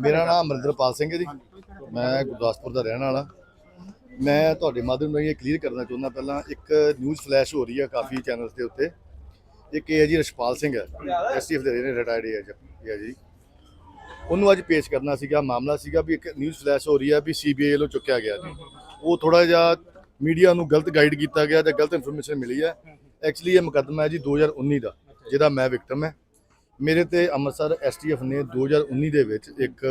ਮੇਰਾ ਨਾਮ ਅਮਰਿੰਦਰਪਾਲ ਸਿੰਘ ਹੈ ਜੀ। ਮੈਂ ਗੁਰਦਾਸਪੁਰ ਦਾ ਰਹਿਣ ਵਾਲਾ। ਮੈਂ ਤੁਹਾਡੇ ਮਾਧਿਅਮ ਰਾਹੀਂ ਇਹ ਕਲੀਅਰ ਕਰਨਾ ਚਾਹੁੰਦਾ ਪਹਿਲਾਂ, ਇੱਕ ਨਿਊਜ਼ ਫਲੈਸ਼ ਹੋ ਰਹੀ ਹੈ ਕਾਫੀ ਚੈਨਲਸ ਦੇ ਉੱਤੇ। ਇੱਕ ਇਹ ਹੈ ਜੀ ਰਸ਼ਪਾਲ ਸਿੰਘ ਹੈ ਐਸਟੀਐਫ ਦੇ ਨੇ ਰਿਟਾਇਰਡ ਹੈ ਜੀ। ਉਹਨੂੰ ਅੱਜ ਪੇਸ਼ ਕਰਨਾ ਸੀਗਾ, ਮਾਮਲਾ ਸੀਗਾ ਵੀ ਇੱਕ ਨਿਊਜ਼ ਫਲੈਸ਼ ਹੋ ਰਹੀ ਹੈ ਵੀ ਸੀਬੀਆਈ ਵੱਲੋਂ ਚੁੱਕਿਆ ਗਿਆ ਜੀ। ਉਹ ਥੋੜਾ ਜਿਹਾ ਮੀਡੀਆ ਨੂੰ ਗਲਤ ਗਾਈਡ ਕੀਤਾ ਗਿਆ ਜਾਂ ਗਲਤ ਇਨਫੋਰਮੇਸ਼ਨ ਮਿਲੀ ਹੈ। ਐਕਚੁਅਲੀ ਇਹ ਮੁਕੱਦਮਾ ਹੈ ਜੀ 2019 ਦਾ, ਜਿਹਦਾ ਮੈਂ ਵਿਕਟਮ ਹੈ। ਮੇਰੇ ਤੇ ਅੰਮ੍ਰਿਤਸਰ ਐਸਟੀਐਫ ਨੇ 2019 ਦੇ ਵਿੱਚ ਇੱਕ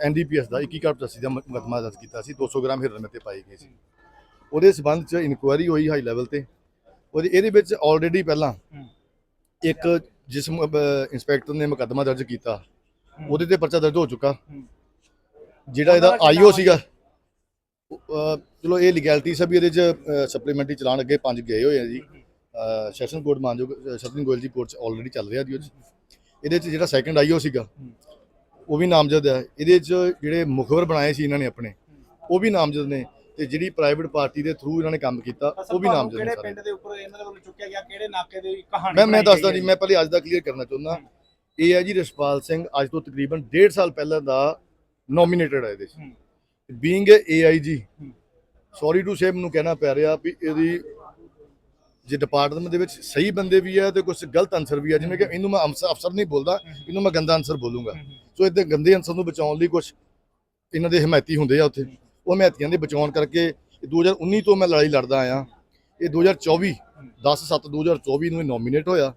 ਐਨਡੀਪੀਐਸ ਦਾ 21 ਕਾਰਡ ਦਾ ਮੁਕੱਦਮਾ ਦਰਜ ਕੀਤਾ ਸੀ 200 ਗ੍ਰਾਮ ਹੀਰੋਇਨ ਮੇਰੇ ਤੇ ਪਾਈ ਗਈ ਸੀ। ਉਹਦੇ ਸਬੰਧ ਚ ਇਨਕੁਆਇਰੀ ਹੋਈ ਹਾਈ ਲੈਵਲ ਤੇ। ਉਹਦੇ ਇਹਦੇ ਵਿੱਚ ਆਲਰੇਡੀ ਪਹਿਲਾਂ ਇੱਕ ਜਿਸ ਇੰਸਪੈਕਟਰ ਨੇ ਮੁਕੱਦਮਾ ਦਰਜ ਕੀਤਾ। ਉਹਦੇ ਤੇ ਪਰਚਾ ਦਰਜ ਹੋ ਚੁੱਕਾ। ਜਿਹੜਾ ਇਹਦਾ ਆਈਓ ਸੀਗਾ ਚਲੋ ਇਹ ਲੀਗੈਲਿਟੀ ਸਭ ਇਹਦੇ ਚ ਸਪਲੀਮੈਂਟਰੀ ਚਲਾਨ ਅੱਗੇ ਪੰਜ ਗਏ ਹੋਏ ਆ ਜੀ। ਸੈਸ਼ਨ ਕੋਰਟ ਮਾਨਜੋਗ ਸਤਿਨ ਗੋਇਲ ਜੀ ਕੋਰਟ ਚ ਆਲਰੇਡੀ ਚੱਲ ਰਿਹਾ ਜੀ। ਇਹਦੇ ਚ ਜਿਹੜਾ ਸੈਕੰਡ ਆਈਓ ਸੀਗਾ। ਉਹ ਵੀ ਨਾਮਜ਼ਦ ਹੈ। ਇਹਦੇ ਚ ਜਿਹੜੇ ਮੁਖਬਰ ਬਣਾਏ ਸੀ ਇਹਨਾਂ ਨੇ ਆਪਣੇ ਉਹ ਵੀ ਨਾਮਜ਼ਦ ਨੇ ਤੇ ਜਿਹੜੀ ਪ੍ਰਾਈਵੇਟ ਪਾਰਟੀ ਦੇ ਥਰੂ ਇਹਨਾਂ ਨੇ ਕੰਮ ਕੀਤਾ ਉਹ ਵੀ ਨਾਮਜ਼ਦ ਨੇ ਕਿਹੜੇ ਪਿੰਡ ਦੇ ਉੱਪਰ ਇਹਨਾਂ ਦੇ ਵੱਲੋਂ ਚੁੱਕਿਆ ਗਿਆ ਕਿਹੜੇ ਨਾਕੇ ਦੀ ਕਹਾਣੀ ਮੈਂ ਮੈਂ ਦੱਸਦਾ ਜੀ ਮੈਂ ਪਹਿਲੇ ਅੱਜ ਦਾ ਕਲੀਅਰ ਕਰਨਾ ਚਾਹੁੰਦਾ। ਇਹ ਹੈ ਜੀ ਰਸ਼ਪਾਲ ਸਿੰਘ ਅੱਜ ਤੋਂ ਤਕਰੀਬਨ 1.5 ਸਾਲ ਪਹਿਲਾਂ ਦਾ ਨੋਮੀਨੇਟਡ ਹੈ ਇਹਦੇ। ਚ। Being AIG sorry to say ਮੈਨੂੰ ਕਹਿਣਾ ਪੈ ਰਿਹਾ ਵੀ ਇਹਦੀ ਜੇ ਡਿਪਾਰਟਮੈਂਟ ਦੇ ਵਿੱਚ ਸਹੀ ਬੰਦੇ ਵੀ ਆ ਤੇ ਕੁਝ ਗਲਤ ਆਨਸਰ ਵੀ ਆ ਜਿਵੇਂ ਕਿ ਇਹਨੂੰ ਮੈਂ ਅਫਸਰ ਨਹੀਂ ਬੋਲਦਾ ਇਹਨੂੰ ਮੈਂ ਗੰਦਾ ਆਨਸਰ ਬੋਲੂੰਗਾ। ਸੋ ਇਹਦੇ ਗੰਦੇ ਆਨਸਰ ਨੂੰ ਬਚਾਉਣ ਲਈ ਕੁਝ ਇਹਨਾਂ ਦੇ ਹਮਾਇਤੀ ਹੁੰਦੇ ਆ ਉੱਥੇ। ਉਹ ਹਮਾਇਤੀਆਂ ਦੇ ਬਚਾਉਣ ਕਰਕੇ ਇਹ 2019 ਤੋਂ ਮੈਂ ਲੜਾਈ ਲੜਦਾ ਆਇਆ। ਇਹ 2024 10 7 2024 ਨੂੰ ਇਹ ਨੋਮੀਨੇਟ ਹੋਇਆ।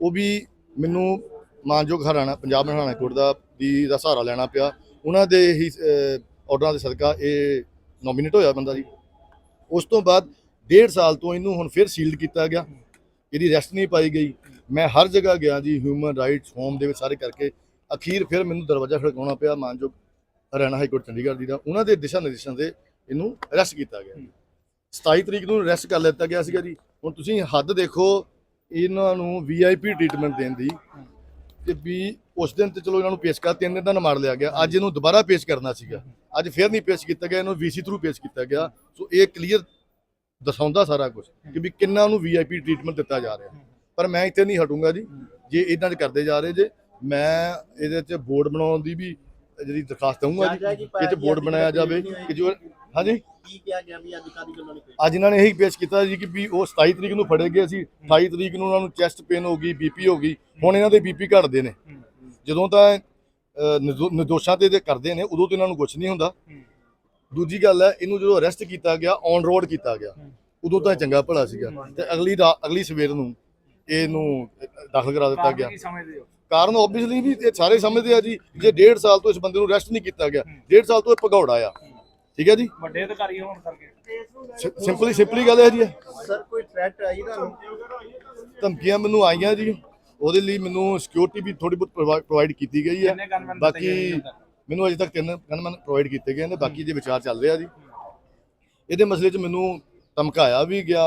ਉਹ ਵੀ ਮੈਨੂੰ ਮਾਨਯੋਗ ਹਰਿਆਣਾ ਪੰਜਾਬ ਹਰਿਆਣਾ ਕੋਰਟ ਦਾ ਦੀ ਦਾ ਸਹਾਰਾ ਲੈਣਾ ਪਿਆ। ਉਹਨਾਂ ਦੇ ਹੀ ਆਰਡਰਾਂ ਦੇ ਸਦਕਾ ਇਹ ਨੋਮੀਨੇਟ ਹੋਇਆ ਬੰਦਾ ਜੀ। ਉਸ ਤੋਂ ਬਾਅਦ ਡੇਢ ਸਾਲ ਤੋਂ ਇਹਨੂੰ ਹੁਣ ਫਿਰ ਸੀਲਡ ਕੀਤਾ ਗਿਆ। ਇਹਦੀ ਰੈਸਟ ਨਹੀਂ ਪਾਈ ਗਈ। ਮੈਂ ਹਰ ਜਗ੍ਹਾ ਗਿਆ ਜੀ ਹਿਊਮਨ ਰਾਈਟਸ ਹੋਮ ਦੇ ਵਿੱਚ ਸਾਰੇ ਕਰਕੇ। ਅਖੀਰ ਫਿਰ ਮੈਨੂੰ ਦਰਵਾਜ਼ਾ ਖੜਕਾਉਣਾ ਪਿਆ, ਮਾਨਯੋਗ ਹਰਿਆਣਾ ਹਾਈ ਕੋਰਟ ਚੰਡੀਗੜ੍ਹ ਦੀ ਦਾ। ਉਹਨਾਂ ਦੇ ਦਿਸ਼ਾ ਨਿਰਦੇਸ਼ਾਂ ਤੇ ਇਹਨੂੰ ਅਰੈਸਟ ਕੀਤਾ ਗਿਆ 27 ਤਰੀਕ ਨੂੰ ਅਰੈਸਟ ਕਰ ਲਿੱਤਾ ਗਿਆ ਸੀਗਾ ਜੀ। ਹੁਣ ਤੁਸੀਂ ਹੱਦ ਦੇਖੋ, ਇਹਨਾਂ ਨੂੰ ਵੀਆਈਪੀ ਟ੍ਰੀਟਮੈਂਟ ਦੇਣ ਦੀ। ਤੇ ਵੀ ਉਸ ਦਿਨ ਤੇ ਚਲੋ ਇਹਨਾਂ ਨੂੰ ਪੇਸ਼ ਕਰ, ਤਿੰਨ ਦਿਨ ਦਾ ਮਾਰ ਲਿਆ ਗਿਆ। ਅੱਜ ਇਹਨੂੰ ਦੁਬਾਰਾ ਪੇਸ਼ ਕਰਨਾ ਸੀਗਾ। ਅੱਜ ਫਿਰ ਨਹੀਂ ਪੇਸ਼ ਕੀਤਾ ਗਿਆ, ਇਹਨੂੰ ਵੀਸੀ ਥਰੂ ਪੇਸ਼ ਕੀਤਾ ਗਿਆ। ਸੋ ਇਹ ਕਲੀਅਰ ਦਰਸਾਉਂਦਾ ਸਾਰਾ ਕੁਝ ਕਿ ਵੀ ਕਿੰਨਾ ਨੂੰ ਵੀਆਈਪੀ ਟ੍ਰੀਟਮੈਂਟ ਦਿੱਤਾ ਜਾ ਰਿਹਾ। ਪਰ ਮੈਂ ਇੱਥੇ ਨਹੀਂ ਹਟੂੰਗਾ ਜੀ। ਜੇ ਇਦਾਂ ਕਰਦੇ ਜਾ ਰਹੇ ਜੇ ਮੈਂ ਇਹਦੇ ਚ ਬੋਰਡ ਬਣਾਉਣ ਦੀ ਵੀ ਜਿਹੜੀ ਦਰਖਾਸਤ ਦਊਂਗਾ ਜੀ ਕਿ ਇਹ ਚ ਬੋਰਡ ਬਣਾਇਆ ਜਾਵੇ ਕਿ ਜੋ ਹਾਂਜੀ? ਕੀ ਕਿਹਾ ਗਿਆ ਵੀ ਅੱਜ ਕਾਦੀ ਗੱਲੋਂ ਨਹੀਂ ਅੱਜ ਇਹਨਾਂ ਨੇ ਇਹੀ ਪੇਸ਼ ਕੀਤਾ ਜੀ ਕਿ ਵੀ ਉਹ 27 ਤਰੀਕ ਨੂੰ ਫੜੇ ਗਏ ਸੀ। 28 ਤਰੀਕ ਨੂੰ ਉਹਨਾਂ ਨੂੰ ਚੈਸਟ ਪੇਨ ਹੋ ਗਈ ਬੀਪੀ ਹੋ ਗਈ। ਹੁਣ ਇਹਨਾਂ ਦੇ ਬੀਪੀ ਘਟਦੇ ਨੇ। ਜਦੋਂ ਤਾਂ ਨਿਰਦੋਸ਼ਾਂ ਤੇ ਕਰਦੇ ਨੇ ਉਦੋਂ ਤਾਂ ਇਹਨਾਂ ਨੂੰ ਕੁਝ ਨਹੀਂ ਹੁੰਦਾ। ਦੂਜੀ ਗੱਲ ਹੈ ਇਹਨੂੰ ਜਦੋਂ ਅਰੈਸਟ ਕੀਤਾ ਗਿਆ ਔਨ ਰੋਡ ਕੀਤਾ ਗਿਆ ਉਦੋਂ ਤਾਂ ਚੰਗਾ ਭਲਾ ਸੀਗਾ। ਤੇ ਅਗਲੀ ਅਗਲੀ ਸਵੇਰ ਨੂੰ ਇਹਨੂੰ ਦਾਖਲ ਕਰਾ ਦਿੱਤਾ ਗਿਆ। ਕਾਰਨ ਆਬਵੀਅਸਲੀ ਵੀ ਇਹ ਸਾਰੇ ਸਮਝਦੇ ਆ ਜੀ ਜੇ ਡੇਢ ਸਾਲ ਤੋਂ ਇਸ ਬੰਦੇ ਨੂੰ ਅਰੈਸਟ ਨਹੀਂ ਕੀਤਾ ਗਿਆ ਡੇਢ ਸਾਲ ਤੋਂ ਇਹ ਭਗੌੜਾ ਆ। ਠੀਕ ਹੈ ਜੀ? ਵੱਡੇ ਅਧਿਕਾਰੀ ਹੋਣ ਕਰਕੇ। ਸਿੰਪਲੀ ਸਿੰਪਲੀ ਗੱਲ ਹੈ ਜੀ। ਸਰ ਕੋਈ ਥ੍ਰੈਟ ਆਈ ਤੁਹਾਨੂੰ? ਧਮਕੀਆਂ ਮੈਨੂੰ ਆਈਆਂ ਜੀ। ਉਹਦੇ ਲਈ ਮੈਨੂੰ ਸਿਕਿਉਰਿਟੀ ਵੀ ਥੋੜੀ ਬਹੁਤ ਪ੍ਰੋਵਾਈਡ ਕੀਤੀ ਗਈ ਹੈ। ਬਾਕੀ ਮੈਨੂੰ ਅਜੇ ਤੱਕ ਤਿੰਨ ਗਨਮੈਨ ਪ੍ਰੋਵਾਈਡ ਕੀਤੇ ਗਏ ਨੇ ਬਾਕੀ ਦੇ ਵਿਚਾਰ ਚੱਲ ਰਿਹਾ ਜੀ। ਇਹਦੇ ਮਸਲੇ 'ਚ ਮੈਨੂੰ ਧਮਕਾਇਆ ਵੀ ਗਿਆ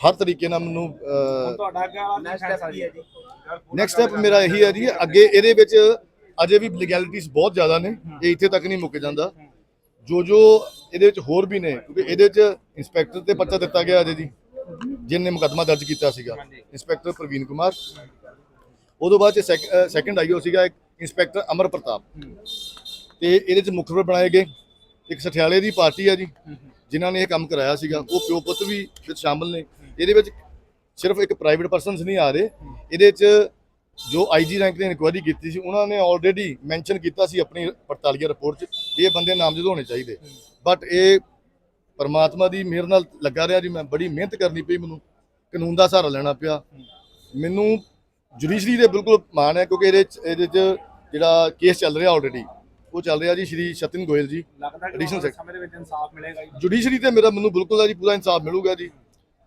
ਹਰ ਤਰੀਕੇ ਨਾਲ ਮੈਨੂੰ ਤੁਹਾਡਾ ਨੈਕਸਟ ਸਟੈਪ ਮੇਰਾ ਇਹੀ ਹੈ ਜੀ ਅੱਗੇ ਇਹਦੇ ਵਿੱਚ ਅਜੇ ਵੀ ਲੀਗੈਲਿਟੀਜ਼ ਬਹੁਤ ਜ਼ਿਆਦਾ ਨੇ ਇਹ ਇੱਥੇ ਤੱਕ ਨਹੀਂ ਮੁੱਕ ਜਾਂਦਾ। ਜੋ ਜੋ ਇਹਦੇ ਵਿੱਚ ਹੋਰ ਵੀ ਨੇ ਕਿਉਂਕਿ ਇਹਦੇ ਵਿੱਚ ਇੰਸਪੈਕਟਰ ਤੇ ਪਰਚਾ ਦਿੱਤਾ ਗਿਆ ਅਜੇ ਜੀ ਜਿਹਨੇ ਮੁਕੱਦਮਾ ਦਰਜ ਕੀਤਾ ਸੀਗਾ। ਇੰਸਪੈਕਟਰ ਪ੍ਰਵੀਨ ਕੁਮਾਰ। ਉਦੋਂ ਬਾਅਦ ਚ ਸੈਕੰਡ ਆਈਓ ਸੀਗਾ ਇੱਕ ਇੰਸਪੈਕਟਰ ਅਮਰ ਪ੍ਰਤਾਪ। ਤੇ ਇਹਦੇ ਚ ਮੁਖਬਰ ਬਣਾਏ ਗਏ। ਇੱਕ ਸਠਿਆਲੇ ਦੀ ਪਾਰਟੀ ਆ ਜੀ ਜਿਨ੍ਹਾਂ ਨੇ ਇਹ ਕੰਮ ਕਰਾਇਆ ਸੀਗਾ। ਉਹ ਪਿਓ ਪੁੱਤ ਵੀ ਵਿੱਚ ਸ਼ਾਮਲ ਨੇ। ਇਹਦੇ ਵਿੱਚ ਸਿਰਫ ਇੱਕ ਪ੍ਰਾਈਵੇਟ ਪਰਸਨਸ ਨਹੀਂ ਆ ਰਹੇ। ਇਹਦੇ ਚ ਜੋ ਆਈਜੀ ਰੈਂਕ ਨੇ ਇਨਕੁਆਇਰੀ ਕੀਤੀ ਸੀ ਉਹਨਾਂ ਨੇ ਆਲਰੇਡੀ ਮੈਂਸ਼ਨ ਕੀਤਾ ਸੀ ਆਪਣੀ ਪੜਤਾਲੀਆ ਰਿਪੋਰਟ 'ਚ ਇਹ ਬੰਦੇ ਨਾਮਜ਼ਦ ਹੋਣੇ ਚਾਹੀਦੇ। ਬਟ ਇਹ ਪਰਮਾਤਮਾ ਦੀ ਮਿਹਰ ਨਾਲ ਲੱਗਾ ਰਿਹਾ ਜੀ। ਮੈਂ ਬੜੀ ਮਿਹਨਤ ਕਰਨੀ ਪਈ ਮੈਨੂੰ। ਕਾਨੂੰਨ ਦਾ ਸਹਾਰਾ ਲੈਣਾ ਪਿਆ। ਮੈਨੂੰ ਜੁਡੀਸ਼ਰੀ ਦੇ ਬਿਲਕੁਲ ਮਾਣ ਹੈ ਕਿਉਂਕਿ ਇਹਦੇ ਇਹਦੇ 'ਚ ਜਿਹੜਾ ਕੇਸ ਚੱਲ ਰਿਹਾ ਆਲਰੇਡੀ ਉਹ ਚੱਲ ਰਿਹਾ ਜੀ ਸ਼੍ਰੀ ਸਤਿਨ ਗੋਇਲ ਜੀ। ਲੱਗਦਾ ਕਿ Additional ਆਉਣ ਵਾਲੇ sec- ਸਮੇਂ ਦੇ ਵਿੱਚ ਇਨਸਾਫ ਮਿਲੇਗਾ ਜੀ ਜੁਡੀਸ਼ਰੀ ਤੇ ਮੇਰਾ ਮੈਨੂੰ ਬਿਲਕੁਲ ਆ ਜੀ ਪੂਰਾ ਇਨਸਾਫ ਮਿਲੂਗਾ ਜੀ।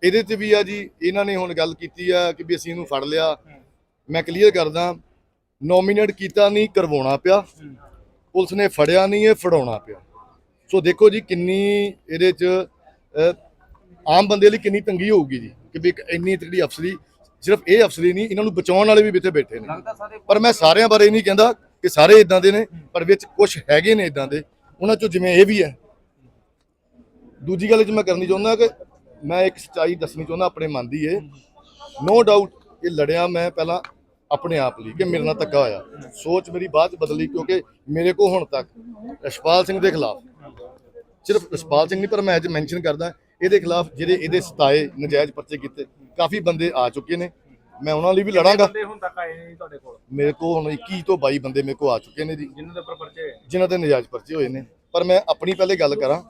ਇਹਦੇ ਤੇ ਵੀ ਆ ਜੀ ਇਹਨਾਂ ਨੇ ਹੁਣ ਗੱਲ ਕੀਤੀ ਆ ਕਿ ਵੀ ਅਸੀਂ ਇਹਨੂੰ ਫੜ ਲਿਆ। ਮੈਂ ਕਲੀਅਰ ਕਰਦਾ ਨੋਮੀਨੇਟ ਕੀਤਾ ਨਹੀਂ ਕਰਵਾਉਣਾ ਪਿਆ। ਪੁਲਿਸ ਨੇ ਫੜਿਆ ਨਹੀਂ ਇਹ ਫੜਾਉਣਾ ਪਿਆ। ਸੋ ਦੇਖੋ ਜੀ ਕਿੰਨੀ ਇਹਦੇ ਚ ਆਮ ਬੰਦੇ ਲਈ ਕਿੰਨੀ ਤੰਗੀ ਹੋਊਗੀ ਜੀ ਕਿ ਵੀ ਇੱਕ ਇੰਨੀ ਤਕੜੀ ਅਫਸਰੀ ਸਿਰਫ ਇਹ ਅਫਸਰੀ ਨਹੀਂ ਇਹਨਾਂ ਨੂੰ ਬਚਾਉਣ ਵਾਲੇ ਵੀ ਇੱਥੇ ਬੈਠੇ ਨੇ। ਲੱਗਦਾ ਸਾਰੇ ਪਰ ਮੈਂ ਸਾਰਿਆਂ ਬਾਰੇ ਨਹੀਂ ਕਹਿੰਦਾ ਕਿ ਸਾਰੇ ਇਦਾਂ ਦੇ ਨੇ, ਪਰ ਵਿੱਚ ਕੁਝ ਹੈਗੇ ਨੇ ਇਦਾਂ ਦੇ। ਉਹਨਾਂ ਚੋਂ ਜਿਵੇਂ ਇਹ ਵੀ ਹੈ। ਦੂਜੀ ਗੱਲ ਜੇ ਮੈਂ ਕਰਨੀ ਚਾਹੁੰਦਾ ਕਿ ਮੈਂ ਇੱਕ ਸੱਚਾਈ ਦੱਸਣੀ ਚਾਹੁੰਦਾ ਆਪਣੇ ਮਨ ਦੀ ਇਹ। ਨੋ ਡਾਊਟ ਇਹ ਲੜਿਆ ਮੈਂ ਪਹਿਲਾਂ ਆਪਣੇ ਆਪ ਲਈ ਕਿ ਮੇਰੇ ਨਾਲ ਧੱਕਾ ਹੋਇਆ। ਸੋਚ ਮੇਰੀ ਬਾਅਦ ਚ ਬਦਲੀ ਕਿਉਂਕਿ ਮੇਰੇ ਕੋ ਹੁਣ ਤੱਕ ਰਸ਼ਪਾਲ ਸਿੰਘ ਦੇ ਖਿਲਾਫ ਸਿਰਫ ਰਸ਼ਪਾਲ ਸਿੰਘ ਨਹੀਂ, ਪਰ ਮੈਂ ਅੱਜ ਮੈਂਸ਼ਨ ਕਰਦਾ, ਇਹਦੇ ਖਿਲਾਫ ਜਿਹੜੇ ਇਹਦੇ ਸਤਾਏ ਨਜਾਇਜ਼ ਪਰਚੇ ਕੀਤੇ, ਕਾਫੀ ਬੰਦੇ ਆ ਚੁੱਕੇ ਨੇ। ਮੈਂ ਉਹਨਾਂ ਲਈ ਵੀ ਲੜਾਂਗਾ। ਬੰਦੇ ਹੁਣ ਤੱਕ ਆਏ ਨੇ ਜੀ ਤੁਹਾਡੇ ਕੋਲ? ਮੇਰੇ ਕੋ ਹੁਣ 21 ਤੋਂ 22 ਬੰਦੇ ਮੇਰੇ ਕੋ ਆ ਚੁੱਕੇ ਨੇ ਜੀ। ਜਿਨ੍ਹਾਂ ਦੇ ਉੱਪਰ ਪਰਚੇ ਹੋਏ ਜਿਨ੍ਹਾਂ ਦੇ ਨਜਾਇਜ਼ ਪਰਚੇ ਹੋਏ ਨੇ। ਪਰ ਮੈਂ ਆਪਣੀ ਪਹਿਲੇ ਗੱਲ ਕਰਾਂ।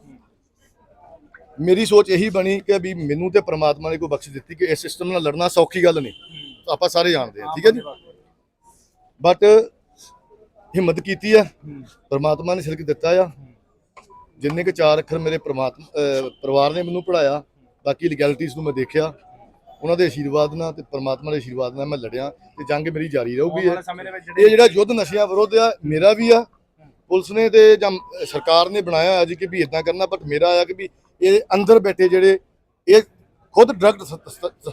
ਮੇਰੀ ਸੋਚ ਇਹੀ ਬਣੀ ਕਿ ਵੀ ਮੈਨੂੰ ਤੇ ਪ੍ਰਮਾਤਮਾ ਨੇ ਕੋਈ ਬਖਸ਼ ਦਿੱਤੀ ਕਿ ਇਸ ਸਿਸਟਮ ਨਾਲ ਲੜਨਾ ਸੌਖੀ ਗੱਲ ਨਹੀਂ। ਆਪਾਂ ਸਾਰੇ ਜਾਣਦੇ ਹਾਂ ਠੀਕ ਹੈ ਜੀ? ਬਟ ਹਿੰਮਤ ਕੀਤੀ ਆ। ਪ੍ਰਮਾਤਮਾ ਨੇ ਸਿਲਕ ਦਿੱਤਾ ਆ। ਜਿੰਨੇ ਕੁ ਚਾਰ ਅੱਖਰ ਮੇਰੇ ਪ੍ਰਮਾਤਮਾ ਪਰਿਵਾਰ ਨੇ ਮੈਨੂੰ ਪੜਾਇਆ ਬਾਕੀ ਲੀਗੈਲਿਟੀਜ਼ ਨੂੰ ਮੈਂ ਦੇਖਿਆ। ਉਹਨਾਂ ਦੇ ਆਸ਼ੀਰਵਾਦ ਨਾਲ ਤੇ ਪ੍ਰਮਾਤਮਾ ਦੇ ਆਸ਼ੀਰਵਾਦ ਨਾਲ ਮੈਂ ਲੜਿਆ ਤੇ ਜੰਗ ਮੇਰੀ ਜਾਰੀ ਰਹੂਗੀ ਇਹ। ਜਿਹੜੇ ਯੁੱਧ ਨਸ਼ਿਆਂ ਵਿਰੁੱਧ ਆ ਮੇਰਾ ਵੀ ਆ। ਪੁਲਿਸ ਨੇ ਤੇ ਜਾਂ ਸਰਕਾਰ ਨੇ ਬਣਾਇਆ ਅੱਜ ਕਿ ਵੀ ਇਦਾਂ ਕਰਨਾ ਬਟ ਮੇਰਾ ਆ ਕਿ ਵੀ ਇਹ ਅੰਦਰ ਬੈਠੇ ਜਿਹੜੇ ਇਹ ਖੁਦ ਡਰਗ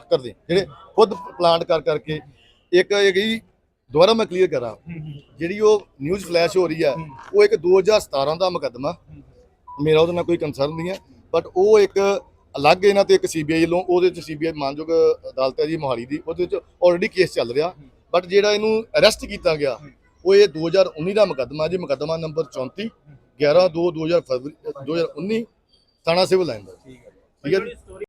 ਕਰਦੇ ਜਿਹੜੇ ਖੁਦ ਪਲਾਂਟ ਕਰ ਕਰਕੇ ਇੱਕ ਹੈਗੀ ਦੁਬਾਰਾ ਮੈਂ ਕਲੀਅਰ ਕਰਾਂ। ਜਿਹੜੀ ਉਹ ਨਿਊਜ਼ ਫਲੈਸ਼ ਹੋ ਰਹੀ ਆ ਉਹ ਇੱਕ 2017 ਦਾ ਮੁਕੱਦਮਾ। ਮੇਰਾ ਉਹਦੇ ਨਾਲ ਕੋਈ ਕੰਸਰਨ ਨਹੀਂ ਹੈ ਬਟ ਉਹ ਇੱਕ ਅਲੱਗ ਇਹਨਾਂ ਤੇ ਇੱਕ ਸੀਬੀਆਈ ਵੱਲੋਂ ਉਹਦੇ ਚ ਸੀਬੀਆਈ ਮਾਨਯੋਗ ਅਦਾਲਤ ਹੈ ਜੀ ਮੋਹਾਲੀ ਦੀ ਉਹਦੇ ਚ ਆਲਰੇਡੀ ਕੇਸ ਚੱਲ ਰਿਹਾ। ਬਟ ਜਿਹੜਾ ਇਹਨੂੰ ਅਰੈਸਟ ਕੀਤਾ ਗਿਆ ਉਹ ਇਹ 2019 ਦਾ ਮੁਕੱਦਮਾ ਜੀ ਮੁਕੱਦਮਾ ਨੰਬਰ 34 11 2 2000 ਫਰਵਰੀ 2019 ਥਾਣਾ ਸਿਵਲ ਲਾਈਨ ਦਾ। ਠੀਕ ਹੈ। ਠੀਕ ਹੈ ਜੀ?